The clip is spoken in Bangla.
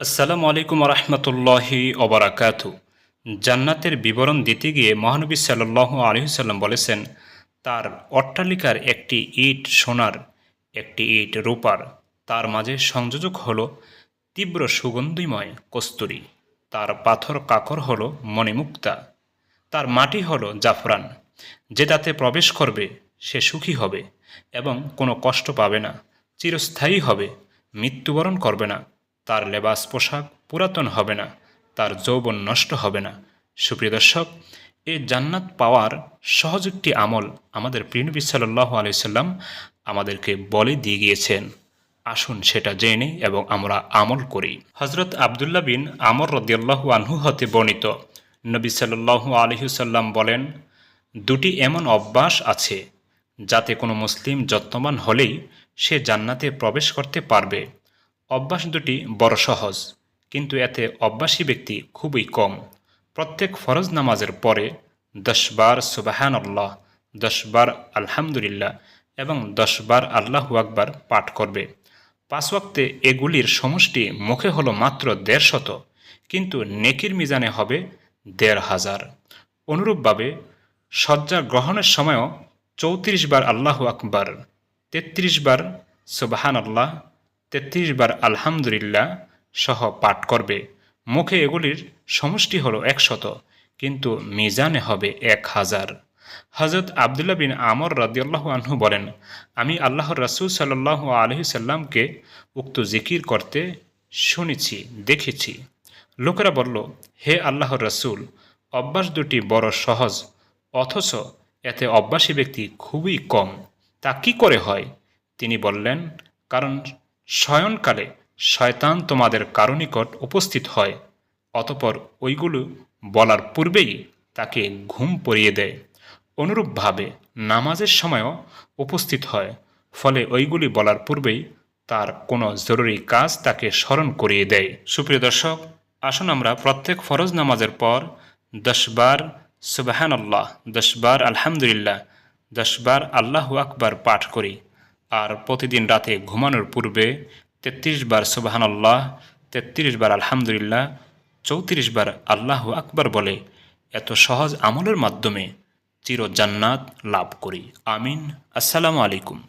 আসসালামু আলাইকুম রহমতুল্লাহি ওবরাকাত। জান্নাতের বিবরণ দিতে গিয়ে মহানবী সাল্লাহ আলহিসাল্লাম বলেছেন, তার অট্টালিকার একটি ইট সোনার, একটি ইট রূপার, তার মাঝে সংযোজক হল তীব্র সুগন্ধিময় কস্তুরী, তার পাথর কাকর হল মণিমুক্তা, তার মাটি হল জাফরান, যে তাতে প্রবেশ করবে, সে সুখী হবে এবং কোনো কষ্ট পাবে না, চিরস্থায়ী হবে, মৃত্যুবরণ করবে না। তার লেবাস পোশাক পুরাতন হবে না, তার যৌবন নষ্ট হবে না। সুপ্রিয় দর্শক এই জান্নাত পাওয়ার সহজ একটি আমল আমাদের প্রিয়নবী সাল্লাহ আলাইসাল্লাম আমাদেরকে বলে দিয়ে গিয়েছেন। আসুন সেটা জেনে এবং আমরা আমল করি। হজরত আবদুল্লাহ বিন আমর রদিয়াল্লাহু আনহু হতে বর্ণিত, নবী সাল্লাল্লাহু আলহিসাল্লাম বলেন, দুটি এমন অভ্যাস আছে যাতে কোনো মুসলিম যত্নবান হলেই সে জান্নাতে প্রবেশ করতে পারবে। অভ্যাস দুটি বড় সহজ, কিন্তু এতে অভ্যাসী ব্যক্তি খুবই কম। প্রত্যেক ফরজ নামাজের পরে দশবার সুবাহান আল্লাহ দশবার আলহামদুলিল্লাহ এবং দশবার আল্লাহু আকবার পাঠ করবে। পাঁচ ওয়াক্তে এগুলির সমষ্টি মুখে হলো মাত্র দেড় শত, কিন্তু নেকির মিজানে হবে দেড় হাজার। অনুরূপভাবে শয্যা গ্রহণের সময়ও চৌত্রিশ বার আল্লাহু আকবার, তেত্রিশ বার সুবাহান আল্লাহ তেত্রিশ বার আলহামদুলিল্লাহ সহ পাঠ করবে। মুখে এগুলির সমষ্টি হলো একশত, কিন্তু মিজানে হবে এক হাজার। হজরত আবদুল্লাহ বিন আমর রাদিয়াল্লাহ আনহু বলেন, আমি আল্লাহর রসুল সাল্লাহ আলহি সাল্লামকে উক্ত জিকির করতে শুনেছি, দেখেছি। লোকেরা বলল, হে আল্লাহর রাসুল, অভ্যাস দুটি বড় সহজ, অথচ এতে অভ্যাসী ব্যক্তি খুবই কম। তা কি করে হয়? তিনি বললেন, কারণ শয়নকালে শয়তান তোমাদের কারও নিকট উপস্থিত হয়, অতপর ওইগুলো বলার পূর্বেই তাকে ঘুম পরিয়ে দেয়। অনুরূপভাবে নামাজের সময়ও উপস্থিত হয়, ফলে ওইগুলি বলার পূর্বেই তার কোনো জরুরি কাজ তাকে স্মরণ করিয়ে দেয়। সুপ্রিয় দর্শক, আসুন আমরা প্রত্যেক ফরজ নামাজের পর দশবার সুবাহান আল্লাহ দশবার আলহামদুলিল্লাহ দশবার আল্লাহ আকবার পাঠ করি। আর প্রতিদিন রাতে ঘুমানোর পূর্বে তেত্রিশ বার সুবাহান আল্লাহ তেত্রিশ বার আলহামদুলিল্লাহ, চৌত্রিশ বার আল্লাহ আকবার বলে এত সহজ আমলের মাধ্যমে চির জান্নাত লাভ করি। আমিন। আসসালামু আলাইকুম।